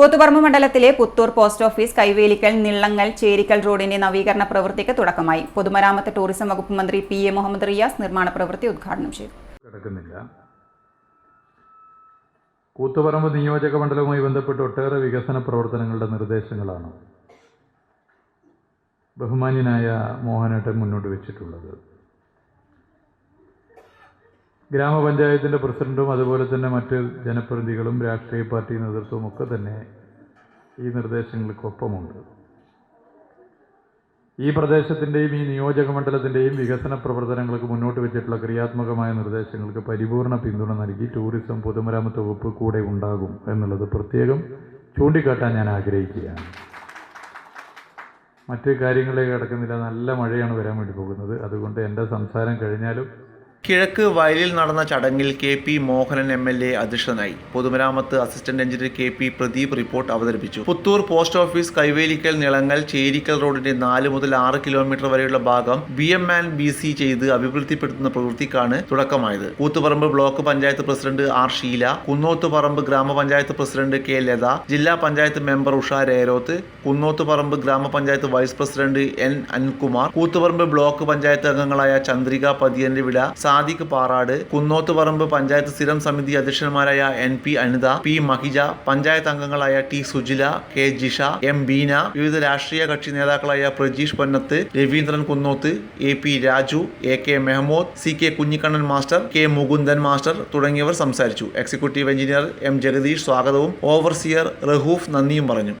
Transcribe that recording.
കൂത്തുപറമ്പ് മണ്ഡലത്തിലെ Puthur post office Kaivelikkal Nillangal Cherikkal റോഡിന്റെ നവീകരണ പ്രവൃത്തിക്ക് തുടക്കമായി. പൊതുമരാമത്ത് ടൂറിസം വകുപ്പ് മന്ത്രി പി എ മുഹമ്മദ് റിയാസ് നിർമ്മാണ പ്രവൃത്തി ഉദ്ഘാടനം ചെയ്തു. കൂത്തുപറമ്പ് നിയോജക മണ്ഡലവുമായി ബന്ധപ്പെട്ട് ഒട്ടേറെ വികസന പ്രവർത്തനങ്ങളുടെ നിർദ്ദേശങ്ങളാണ് ബഹുമാന്യനായ മോഹനേട്ടൻ മുന്നോട്ട് വെച്ചിട്ടുള്ളത്. ഗ്രാമപഞ്ചായത്തിന്റെ പ്രസിഡന്റും അതുപോലെ തന്നെ മറ്റ് ജനപ്രതിനിധികളും രാഷ്ട്രീയ പാർട്ടി നേതൃത്വവും ഒക്കെ തന്നെ ഈ നിർദ്ദേശങ്ങൾക്കൊപ്പമുണ്ട്. ഈ പ്രദേശത്തിന്റെയും ഈ നിയോജക മണ്ഡലത്തിന്റെയും വികസന പ്രവർത്തനങ്ങൾക്ക് മുന്നോട്ട് വെച്ചിട്ടുള്ള ക്രിയാത്മകമായ നിർദ്ദേശങ്ങൾക്ക് പരിപൂർണ പിന്തുണ നൽകി ടൂറിസം പൊതുമരാമത്ത് വകുപ്പ് കൂടെ ഉണ്ടാകും എന്നുള്ളത് പ്രത്യേകം ചൂണ്ടിക്കാട്ടാൻ ഞാൻ ആഗ്രഹിക്കുകയാണ്. മറ്റ് കാര്യങ്ങളിലേക്ക് കിടക്കുന്നില്ല. നല്ല മഴയാണ് വരാൻ വേണ്ടി പോകുന്നത്. അതുകൊണ്ട് എന്റെ സംസാരം കഴിഞ്ഞാലും കിഴക്ക് വയലിൽ നടന്ന ചടങ്ങിൽ K P Mohanan M L A അധ്യക്ഷനായി. പൊതുമരാമത്ത് assistant engineer K P Pradeep report അവതരിപ്പിച്ചു. പുത്തൂർ പോസ്റ്റ് ഓഫീസ് കൈവേലിക്കൽ നിളങ്ങൽ ചേരിക്കൽ റോഡിന്റെ നാല് മുതൽ ആറ് കിലോമീറ്റർ വരെയുള്ള ഭാഗം B M and B C ചെയ്ത് അഭിവൃദ്ധിപ്പെടുത്തുന്ന പ്രവൃത്തിക്കാണ് തുടക്കമായത്. Koothuparamba block panchayat president R Sheela Kunnothuparamba grama panchayat president K Latha ജില്ലാ panchayat member Usha Reroth Kunnothuparamba grama panchayat vice president N Anilkumar Koothuparamba block panchayat അംഗങ്ങളായ ചന്ദ്രിക പതിയന്റെ വിട സാദിഖ് പാറാട് കുന്നോത്തുപറമ്പ് പഞ്ചായത്ത് സ്ഥിരം സമിതി അധ്യക്ഷന്മാരായ N P Anitha P Mahija panchayat അംഗങ്ങളായ T Sujila K Jisha M Beena വിവിധ രാഷ്ട്രീയ കക്ഷി നേതാക്കളായ Prajeesh Ponnath Raveendran Kunnoth A P Raju A K Mehmood C K Kunhikannan master K Mukundan master തുടങ്ങിയവർ സംസാരിച്ചു. എക്സിക്യൂട്ടീവ് എഞ്ചിനീയർ എം ജഗദീഷ് സ്വാഗതവും overseer Rahoof നന്ദിയും പറഞ്ഞു.